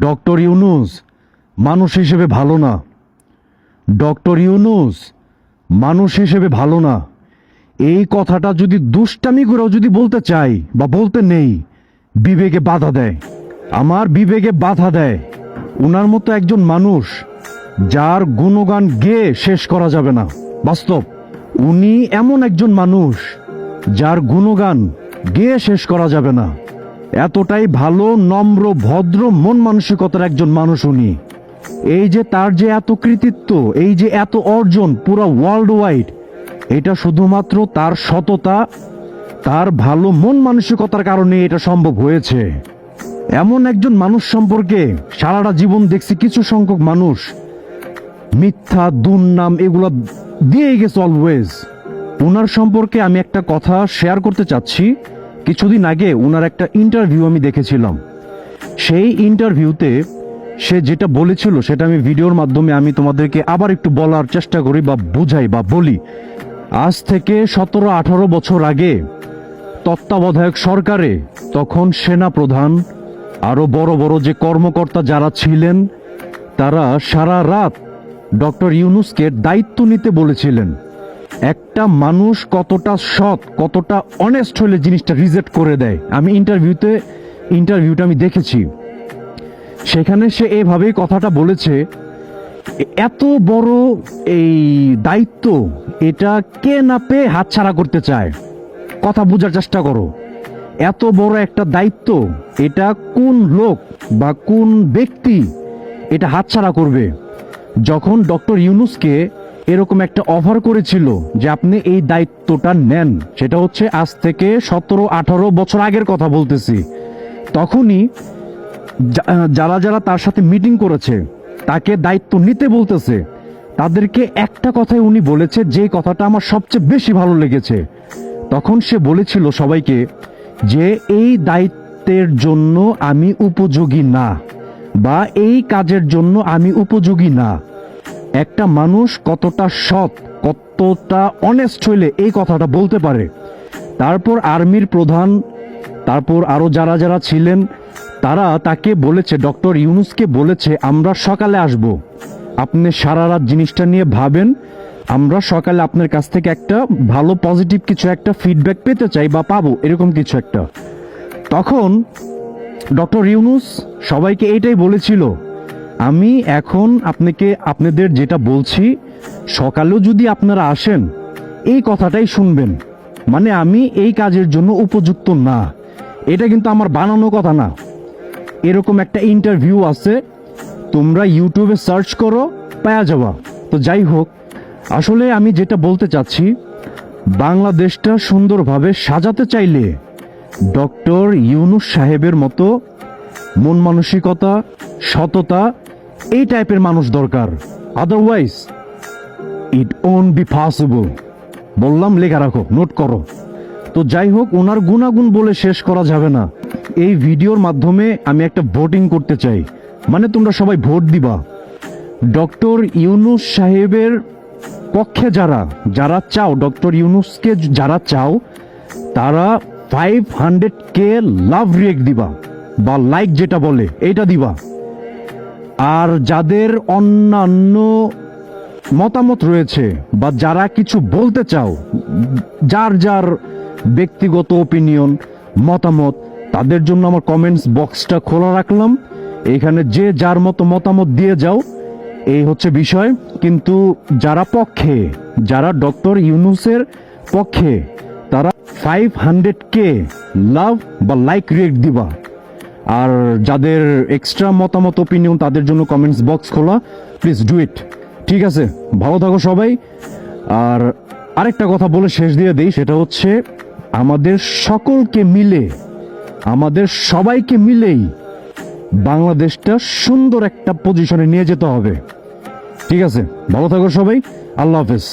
Doctor Yunus, মানুষ হিসেবে ভালো না। ডক্টর ইউনুস, মানুষ হিসেবে ভালো না। এই কথাটা যদি দুষ্টামি করেও যদি বলতে চাই বা বলতে নেই, বিবেকে বাধা দেয়। আমার বিবেকে বাধা দেয়। উনার মতো একজন মানুষ যার গুণগান গেয়ে শেষ করা যাবে না। বাস্তব, উনি এমন একজন মানুষ যার গুণগান গেয়ে শেষ করা যাবে না। এতটাই ভালো, নম্র, ভদ্র, মন মানসিকতার একজন মানুষ উনি। এই যে তার যে এত কৃতিত্ব, এই যে এত অর্জন, পুরো ওয়ার্ল্ড ওয়াইড এটা শুধুমাত্র তার সততা, তার ভালো, মন মানসিকতার কারণে এটা সম্ভব হয়েছে। এমন একজন মানুষ সম্পর্কে সারাটা জীবন দেখছি কিছু সংখ্যক মানুষ, মিথ্যা, দুর্নাম, এগুলো দিয়ে গেছে অলওয়েজ ওনার সম্পর্কে আমি একটা কথা শেয়ার করতে চাচ্ছি। কিছুদিন আগে ওনার একটা ইন্টারভিউ আমি দেখেছিলাম। সেই ইন্টারভিউতে সে যেটা বলেছিল, সেটা আমি ভিডিওর মাধ্যমে আমি তোমাদেরকে আবার একটু বলার চেষ্টা করি বা বুঝাই বা বলি। আজ থেকে সতেরো আঠারো বছর আগে তত্ত্বাবধায়ক সরকারে তখন সেনা প্রধান আরও বড় বড় যে কর্মকর্তা যারা ছিলেন, তারা সারা রাত ডক্টর ইউনুসকে দায়িত্ব নিতে বলেছিলেন। একটা মানুষ কতটা সৎ, কতটা অনেস্ট হলে জিনিসটা রিজেক্ট করে দেয়। আমি ইন্টারভিউতে ইন্টারভিউটা আমি দেখেছি। সেখানে সে এভাবেই কথাটা বলেছে, এত বড় এই দায়িত্ব, এটা কে না পেয়ে হাতছাড়া করতে চায়? কথা বোঝার চেষ্টা করো। এত বড় একটা দায়িত্ব, এটা কোন লোক বা কোন ব্যক্তি এটা হাতছাড়া করবে? যখন ডক্টর ইউনুসকে এরকম একটা অফার করেছিল যে আপনি এই দায়িত্বটা নেন। সেটা হচ্ছে আজ থেকে সতেরো, আঠারো বছর আগের কথা বলতেছি। তখনই যারা যারা তার সাথে মিটিং করেছে, তাকে দায়িত্ব নিতে বলতেছে, তাদেরকে একটা কথাই উনি বলেছে, যে কথাটা আমার সবচেয়ে বেশি ভালো লেগেছে। তখন সে বলেছিল সবাইকে যে, এই দায়িত্বের জন্য আমি উপযোগী না, বা এই কাজের জন্য আমি উপযোগী না। একটা মানুষ কতটা সৎ, কতটা অনেস্ট হইলে এই কথাটা বলতে পারে। তারপর আর্মির প্রধান, তারপর আরও যারা যারা ছিলেন, তারা তাকে বলেছে, ডক্টর ইউনুসকে বলেছে, আমরা সকালে আসব। আপনি সারা রাত জিনিসটা নিয়ে ভাবেন। আমরা সকালে আপনার কাছ থেকে একটা ভালো পজিটিভ কিছু, একটা ফিডব্যাক পেতে চাই বা পাবো, এরকম কিছু একটা। তখন ডক্টর ইউনুস সবাইকে এটাই বলেছিল আমি এখন আপনাকে, আপনাদের যেটা বলছি, সকালেও যদি আপনারা আসেন, এই কথাটাই শুনবেন। মানে আমি এই কাজের জন্য উপযুক্ত না। এটা কিন্তু আমার বানানো কথা না। এরকম একটা ইন্টারভিউ আছে, তোমরা ইউটিউবে সার্চ করো পাওয়া যাওয়া তো যাই হোক, আসলে আমি যেটা বলতে চাচ্ছি, বাংলাদেশটা সুন্দরভাবে সাজাতে চাইলে ডক্টর ইউনুস সাহেবের মতো মন মানসিকতা, সততা এই টাইপের মানুষ দরকার। Otherwise it won't be possible বললাম, লেখা রাখো নোট করো। তো যাই হোক, ওনার গুণাগুণ বলে শেষ করা যাবে না। এই ভিডিওর মাধ্যমে আমি একটা ভোটিং করতে চাই। মানে তোমরা সবাই ভোট দিবা। ডক্টর ইউনুস সাহেবের পক্ষে যারা যারা চাও ডক্টর ইউনুসকে যারা চাও, তারা ফাইভ হান্ড্রেড কে লাভ রিয়েক্ট দিবা। বা লাইক যেটা বলে, এইটা দিবা। আর যাদের অন্যান্য মতামত রয়েছে বা যারা কিছু বলতে চাও, যার যার ব্যক্তিগত ওপিনিয়ন মতামত, তাদের জন্য আমার কমেন্টস বক্সটা খোলা রাখলাম। এখানে যে যার মতো মতামত দিয়ে যাও, এই হচ্ছে বিষয়। কিন্তু যারা পক্ষে, যারা ডক্টর ইউনুসের পক্ষে, তারা ফাইভ হান্ড্রেড কে লাভ বা লাইক রিয়েক্ট দিবা। আর যাদের এক্সট্রা মতামত ওপিনিয়ন তাদের জন্য কমেন্টস বক্স খোলা। প্লিজ ডু ইট ঠিক আছে? ভালো থাকো সবাই। আর আরেকটা কথা বলে শেষ দিয়ে দিই, সেটা হচ্ছে আমাদের সকলকে মিলে, আমাদের সবাইকে মিলেই বাংলাদেশটা সুন্দর একটা পজিশনে নিয়ে যেতে হবে। ঠিক আছে? ভালো থাকো সবাই। আল্লাহ হাফেজ।